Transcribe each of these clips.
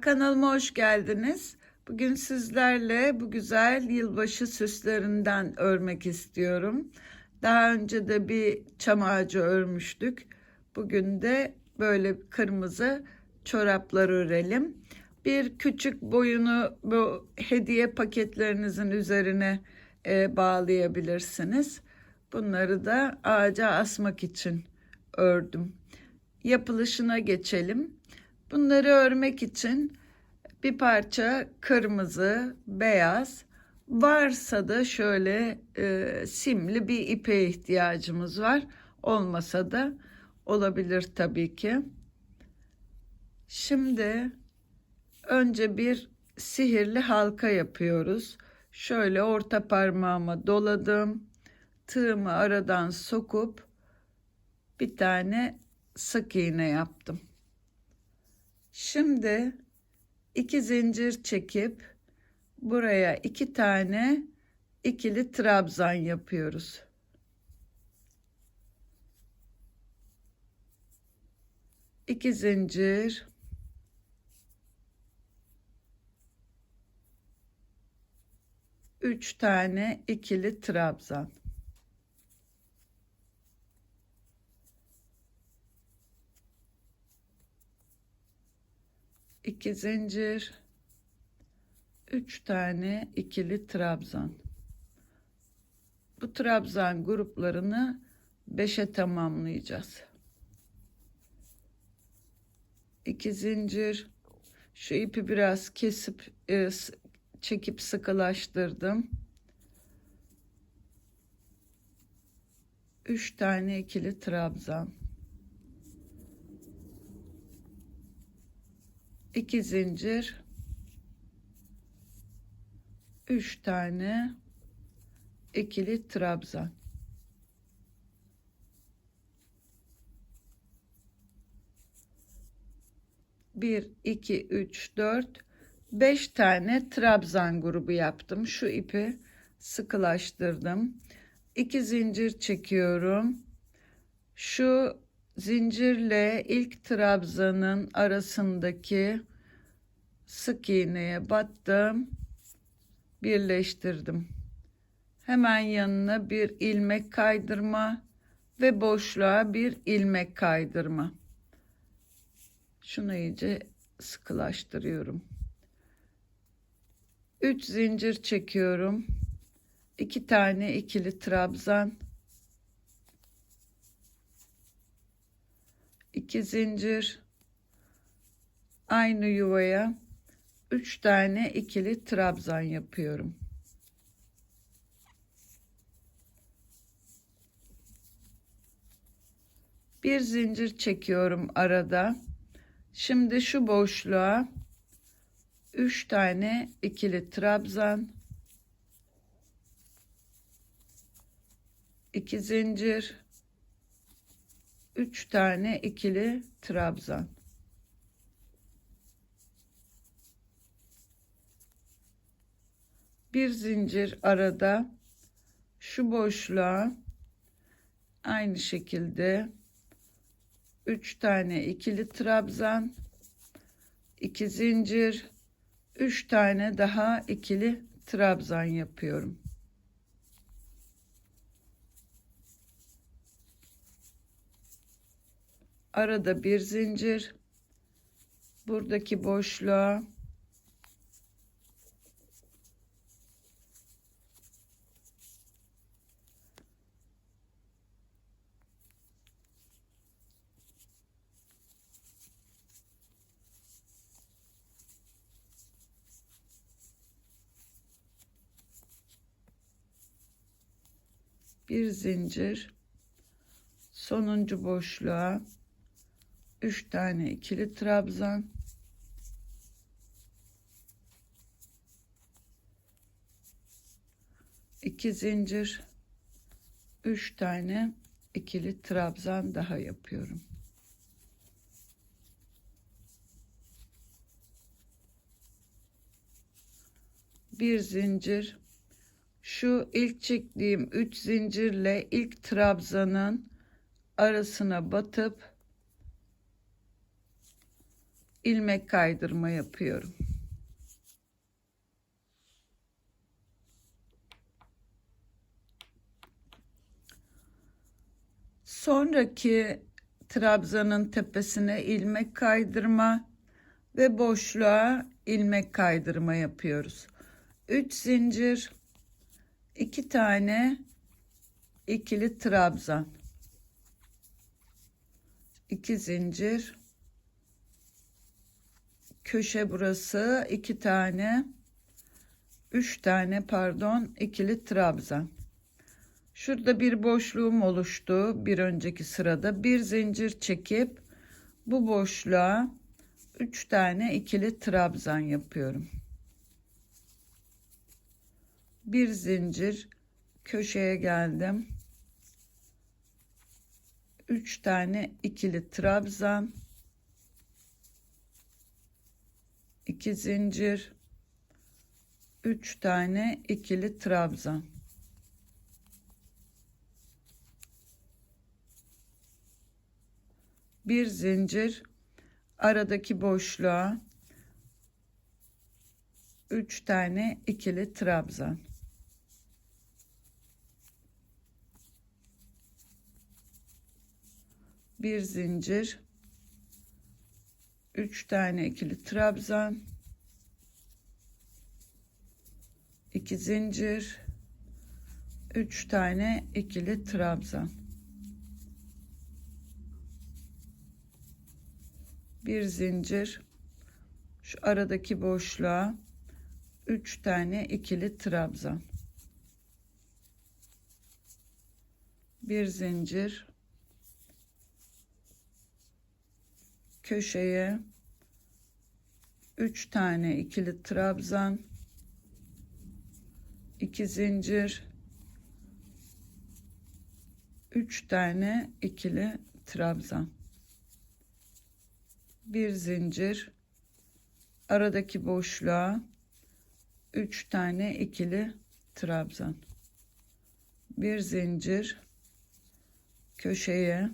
Kanalıma hoş geldiniz. Bugün sizlerle bu güzel yılbaşı süslerinden örmek istiyorum. Daha önce de bir çam ağacı örmüştük. Bugün de böyle kırmızı çoraplar örelim. Bir küçük boyunu bu hediye paketlerinizin üzerine e, bağlayabilirsiniz. Bunları da ağaca asmak için ördüm. Yapılışına geçelim. Bunları örmek için bir parça kırmızı, beyaz, varsa da şöyle e, simli bir ipe ihtiyacımız var. Olmasa da olabilir tabii ki. Şimdi önce bir sihirli halka yapıyoruz. Şöyle orta parmağıma doladım. Tığımı aradan sokup bir tane sık iğne yaptım. Şimdi iki zincir çekip buraya iki tane ikili trabzan yapıyoruz. İki zincir üç tane ikili trabzan. İki zincir, üç tane ikili trabzan. Bu trabzan gruplarını beşe tamamlayacağız. İki zincir, şu ipi biraz kesip e, çekip sıkılaştırdım. Üç tane ikili trabzan. 2 zincir. 3 tane ikili trabzan. Bir iki üç dört beş tane trabzan grubu yaptım. Şu ipi sıkılaştırdım. İki zincir çekiyorum. Şu zincirle ilk trabzanın arasındaki sık iğneye battım birleştirdim. Hemen yanına bir ilmek kaydırma ve boşluğa bir ilmek kaydırma. Şunu iyice sıkılaştırıyorum. 3 zincir çekiyorum. 2 tane ikili trabzan 2 zincir aynı yuvaya 3 tane ikili trabzan yapıyorum. Bir zincir çekiyorum arada. Şimdi şu boşluğa 3 tane ikili trabzan 2 zincir 3 tane ikili trabzan. Bir zincir arada şu boşluğa aynı şekilde 3 tane ikili trabzan, 2 zincir, 3 tane daha ikili trabzan yapıyorum. Arada bir zincir. Buradaki boşluğa. Bir zincir. Sonuncu boşluğa 3 tane ikili trabzan. İki zincir. 3 tane ikili trabzan daha yapıyorum. Bir zincir. Şu ilk çektiğim 3 zincirle ilk trabzanın arasına batıp ilmek kaydırma yapıyorum. Sonraki trabzanın tepesine ilmek kaydırma ve boşluğa ilmek kaydırma yapıyoruz. 3 zincir, 2 tane ikili trabzan. 2 zincir. Köşe burası 2 tane 3 tane pardon ikili trabzan. Şurada bir boşluğum oluştu bir önceki sırada. Bir zincir çekip bu boşluğa 3 tane ikili trabzan yapıyorum. Bir zincir köşeye geldim. 3 tane ikili trabzan. 2 zincir 3 tane ikili trabzan. Bir zincir aradaki boşluğa 3 tane ikili trabzan. Bir zincir 3 tane ikili trabzan. 2 zincir. 3 tane ikili trabzan. Bir zincir. Şu aradaki boşluğa 3 tane ikili trabzan. Bir zincir köşeye 3 tane ikili trabzan 2 zincir 3 tane ikili trabzan. Bir zincir aradaki boşluğa 3 tane ikili trabzan. Bir zincir köşeye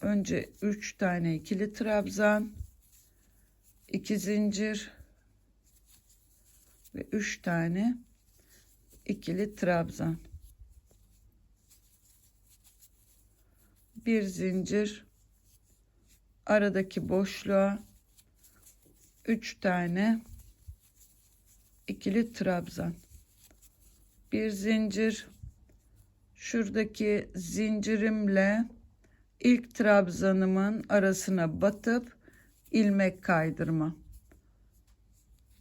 önce 3 tane ikili trabzan 2 zincir ve 3 tane ikili trabzan. Bir zincir aradaki boşluğa 3 tane ikili trabzan. Bir zincir şuradaki zincirimle ilk trabzanımın arasına batıp ilmek kaydırma.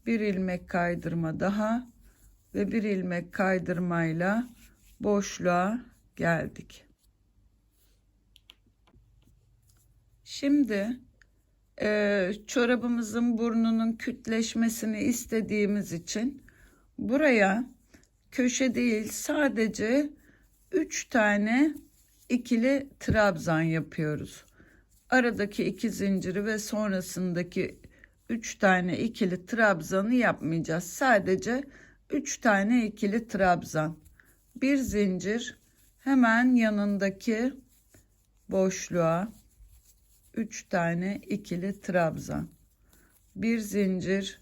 Bir ilmek kaydırma daha ve bir ilmek kaydırmayla boşluğa geldik. Şimdi e, çorabımızın burnunun kütleşmesini istediğimiz için buraya köşe değil sadece 3 tane ikili trabzan yapıyoruz. Aradaki iki zinciri ve sonrasındaki 3 tane ikili trabzanı yapmayacağız. Sadece 3 tane ikili trabzan. Bir zincir hemen yanındaki boşluğa 3 tane ikili trabzan. Bir zincir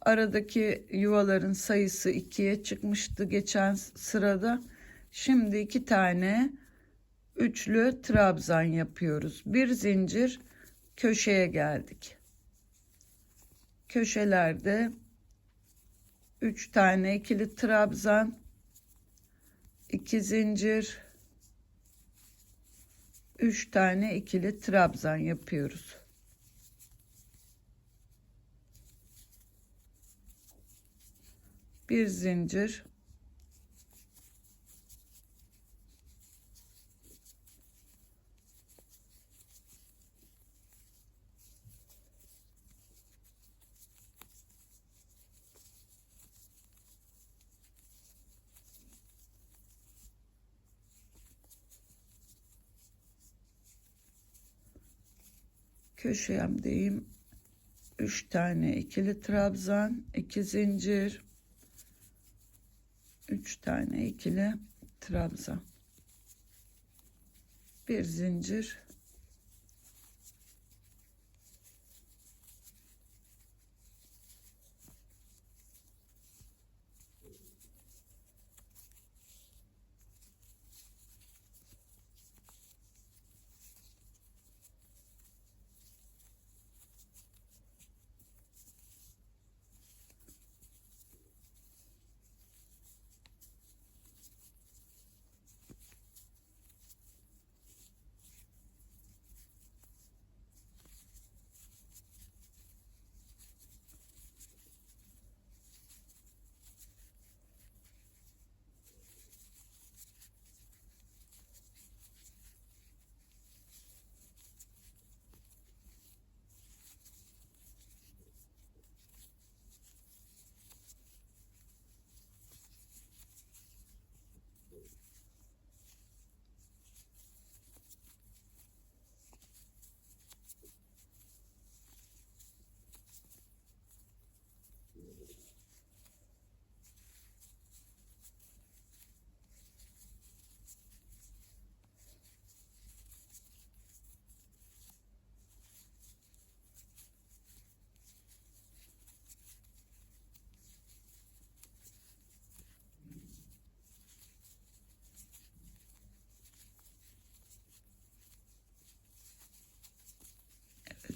aradaki yuvaların sayısı 2'ye çıkmıştı geçen sırada. Şimdi iki tane üçlü trabzan yapıyoruz. Bir zincir köşeye geldik. Köşelerde 3 tane ikili trabzan, 2 zincir, 3 tane ikili trabzan yapıyoruz. Bir zincir, köşemdeyim. 3 tane ikili trabzan, 2 zincir, 3 tane ikili trabzan. Bir zincir.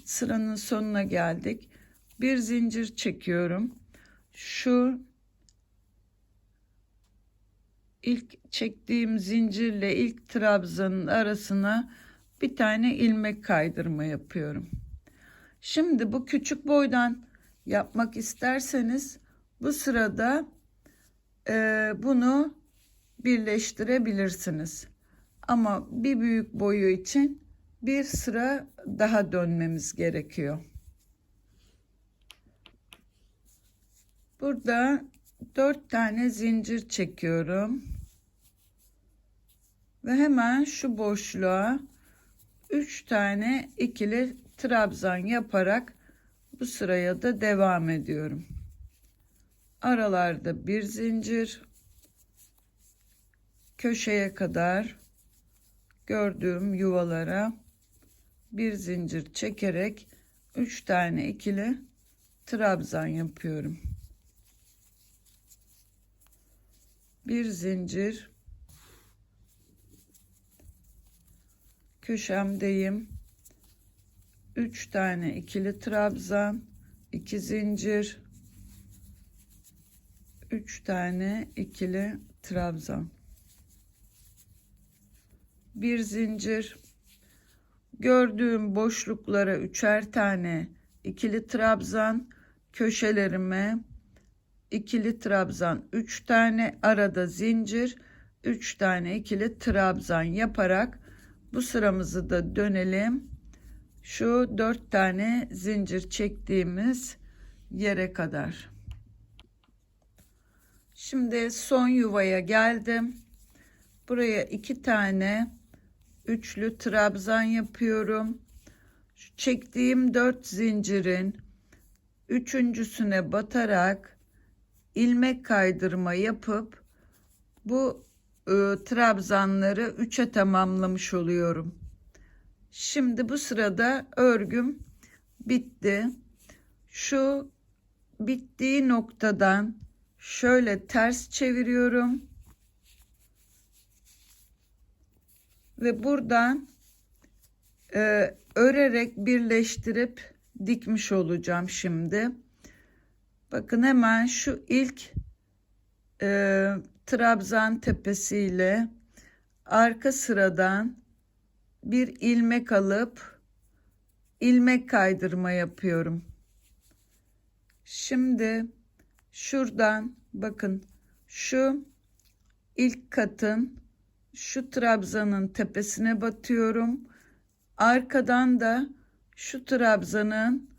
Sıranın sonuna geldik. Bir zincir çekiyorum. Şu ilk çektiğim zincirle ilk trabzanın arasına bir tane ilmek kaydırma yapıyorum. Şimdi bu küçük boydan yapmak isterseniz bu sırada e, bunu birleştirebilirsiniz. Ama bir büyük boyu için bir sıra daha dönmemiz gerekiyor. Burada dört tane zincir çekiyorum. Ve hemen şu boşluğa üç tane ikili trabzan yaparak bu sıraya da devam ediyorum. Aralarda bir zincir köşeye kadar gördüğüm yuvalara bir zincir çekerek üç tane ikili trabzan yapıyorum. Bir zincir köşemdeyim. Üç tane ikili trabzan, iki zincir, üç tane ikili trabzan bir zincir gördüğüm boşluklara üçer tane ikili trabzan köşelerime ikili trabzan üç tane arada zincir üç tane ikili trabzan yaparak bu sıramızı da dönelim. Şu dört tane zincir çektiğimiz yere kadar. Şimdi son yuvaya geldim. Buraya iki tane üçlü trabzan yapıyorum. Şu çektiğim dört zincirin üçüncüsüne batarak ilmek kaydırma yapıp bu e, trabzanları üçe tamamlamış oluyorum. Şimdi bu sırada örgüm bitti. Şu bittiği noktadan şöyle ters çeviriyorum. Ve buradan e, örerek birleştirip dikmiş olacağım şimdi. Bakın hemen şu ilk e, trabzan tepesiyle arka sıradan bir ilmek alıp ilmek kaydırma yapıyorum. Şimdi şuradan bakın şu ilk katın şu trabzanın tepesine batıyorum. Arkadan da şu trabzanın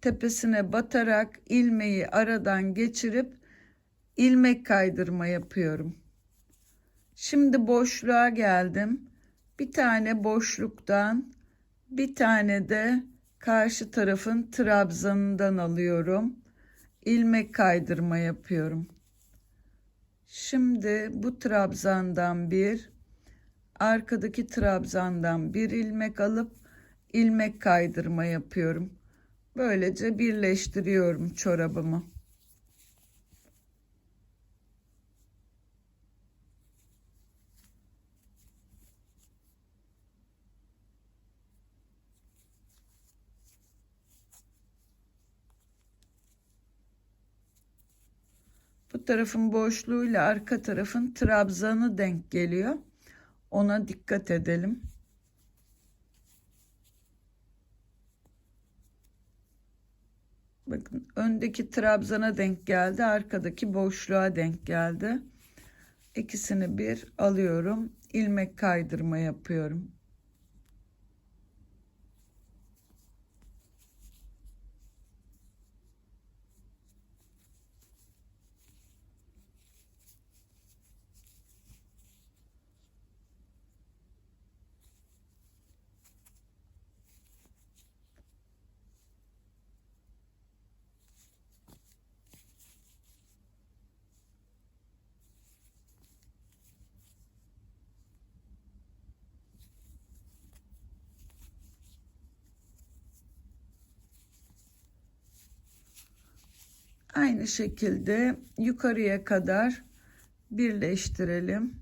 tepesine batarak ilmeği aradan geçirip ilmek kaydırma yapıyorum. Şimdi boşluğa geldim. Bir tane boşluktan bir tane de karşı tarafın trabzanından alıyorum. ilmek kaydırma yapıyorum. Şimdi bu trabzandan bir arkadaki trabzandan bir ilmek alıp ilmek kaydırma yapıyorum. Böylece birleştiriyorum çorabımı. Tarafın boşluğuyla arka tarafın trabzanı denk geliyor. Ona dikkat edelim. Bakın öndeki trabzana denk geldi, arkadaki boşluğa denk geldi. İkisini bir alıyorum. ilmek kaydırma yapıyorum. Aynı şekilde yukarıya kadar birleştirelim.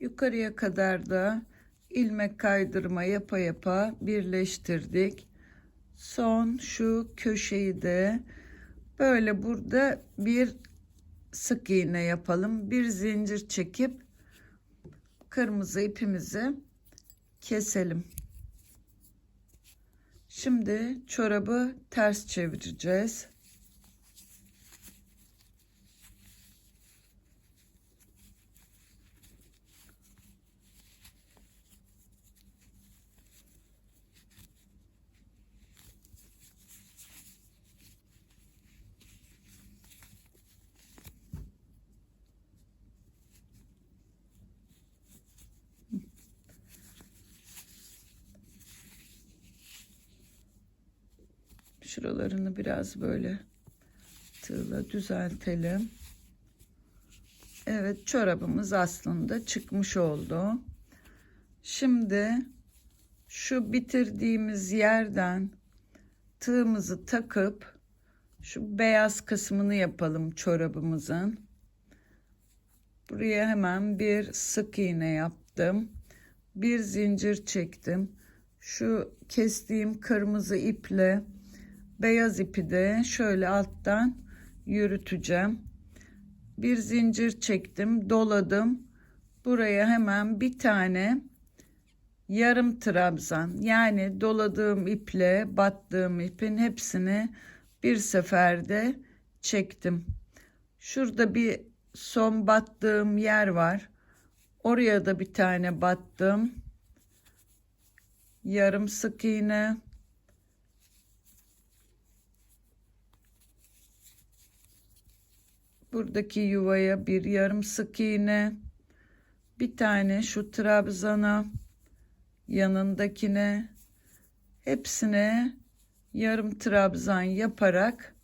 Yukarıya kadar da ilmek kaydırma yapa yapa birleştirdik. Son şu köşeyi de böyle burada bir sık iğne yapalım. Bir zincir çekip kırmızı ipimizi keselim. Şimdi çorabı ters çevireceğiz. Şuralarını biraz böyle tığla düzeltelim. Evet çorabımız aslında çıkmış oldu. Şimdi şu bitirdiğimiz yerden tığımızı takıp şu beyaz kısmını yapalım çorabımızın. Buraya hemen bir sık iğne yaptım. Bir zincir çektim. Şu kestiğim kırmızı iple beyaz ipi de şöyle alttan yürüteceğim. Bir zincir çektim, doladım. Buraya hemen bir tane yarım trabzan yani doladığım iple battığım ipin hepsini bir seferde çektim. Şurada bir son battığım yer var. Oraya da bir tane battım. Yarım sık iğne. Buradaki yuvaya bir yarım sık iğne bir tane şu trabzana yanındakine hepsine yarım trabzan yaparak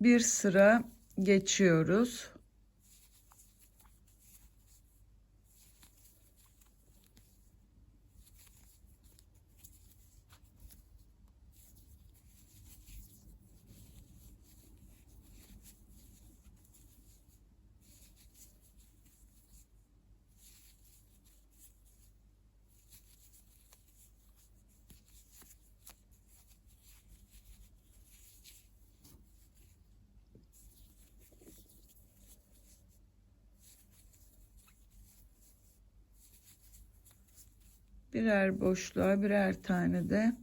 bir sıra geçiyoruz. Birer boşluğa birer tane de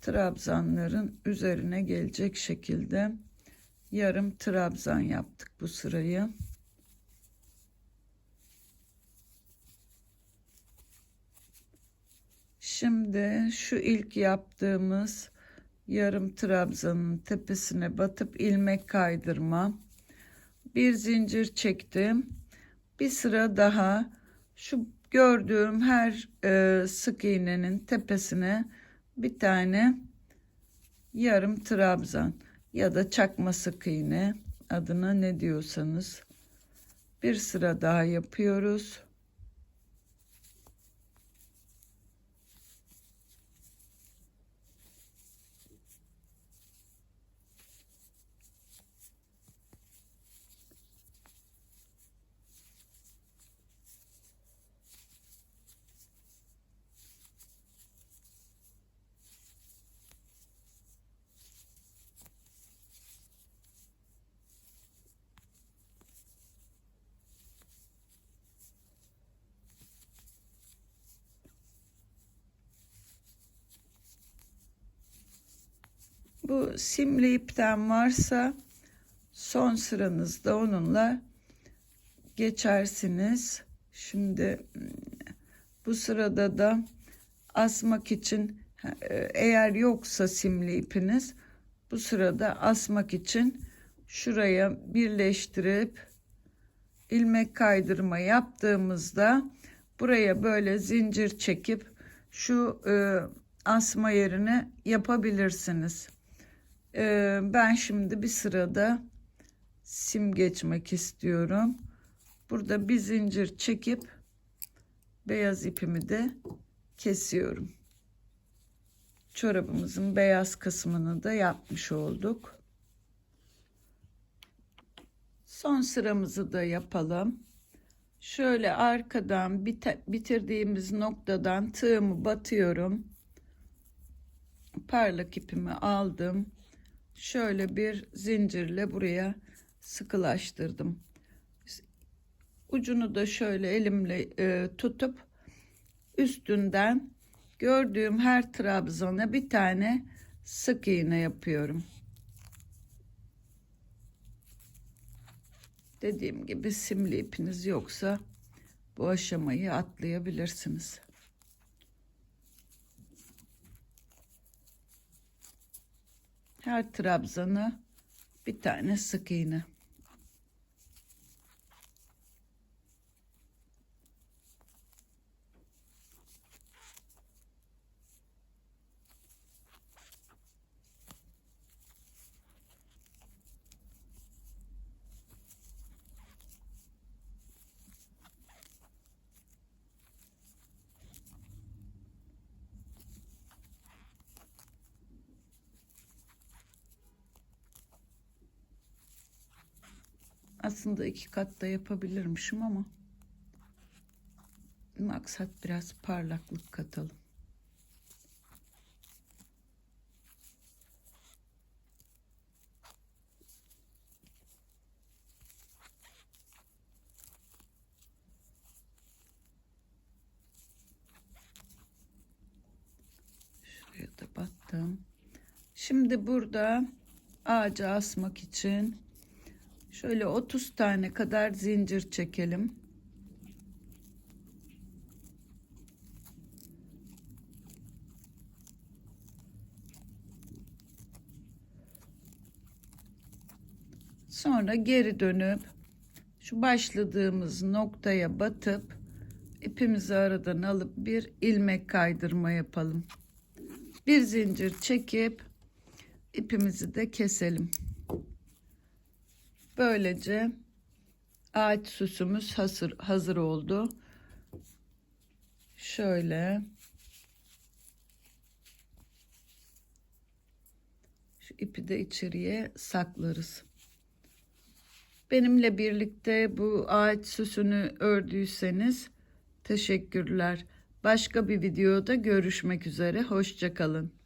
trabzanların üzerine gelecek şekilde yarım trabzan yaptık bu sırayı. Şimdi şu ilk yaptığımız yarım trabzanın tepesine batıp ilmek kaydırma. Bir zincir çektim. Bir sıra daha şu gördüğüm her e, sık iğnenin tepesine bir tane yarım trabzan ya da çakma sık iğne adına ne diyorsanız bir sıra daha yapıyoruz. Bu simli ipten varsa son sıranızda onunla geçersiniz. Şimdi bu sırada da asmak için eğer yoksa simli ipiniz bu sırada asmak için şuraya birleştirip ilmek kaydırma yaptığımızda buraya böyle zincir çekip şu e, asma yerini yapabilirsiniz. Ee, ben şimdi bir sırada sim geçmek istiyorum. Burada bir zincir çekip beyaz ipimi de kesiyorum. Çorabımızın beyaz kısmını da yapmış olduk. Son sıramızı da yapalım. Şöyle arkadan bite- bitirdiğimiz noktadan tığımı batıyorum. Parlak ipimi aldım. Şöyle bir zincirle buraya sıkılaştırdım. Ucunu da şöyle elimle e, tutup üstünden gördüğüm her trabzana bir tane sık iğne yapıyorum. Dediğim gibi simli ipiniz yoksa bu aşamayı atlayabilirsiniz. Her trabzanı bir tane sık iğne. Aslında iki kat da yapabilirmişim ama maksat biraz parlaklık katalım. Şuraya da battım. Şimdi burada ağaca asmak için Şöyle 30 tane kadar zincir çekelim. Sonra geri dönüp şu başladığımız noktaya batıp ipimizi aradan alıp bir ilmek kaydırma yapalım. Bir zincir çekip ipimizi de keselim. Böylece ağaç süsümüz hazır, hazır oldu. Şöyle şu ipi de içeriye saklarız. Benimle birlikte bu ağaç süsünü ördüyseniz teşekkürler. Başka bir videoda görüşmek üzere. Hoşçakalın.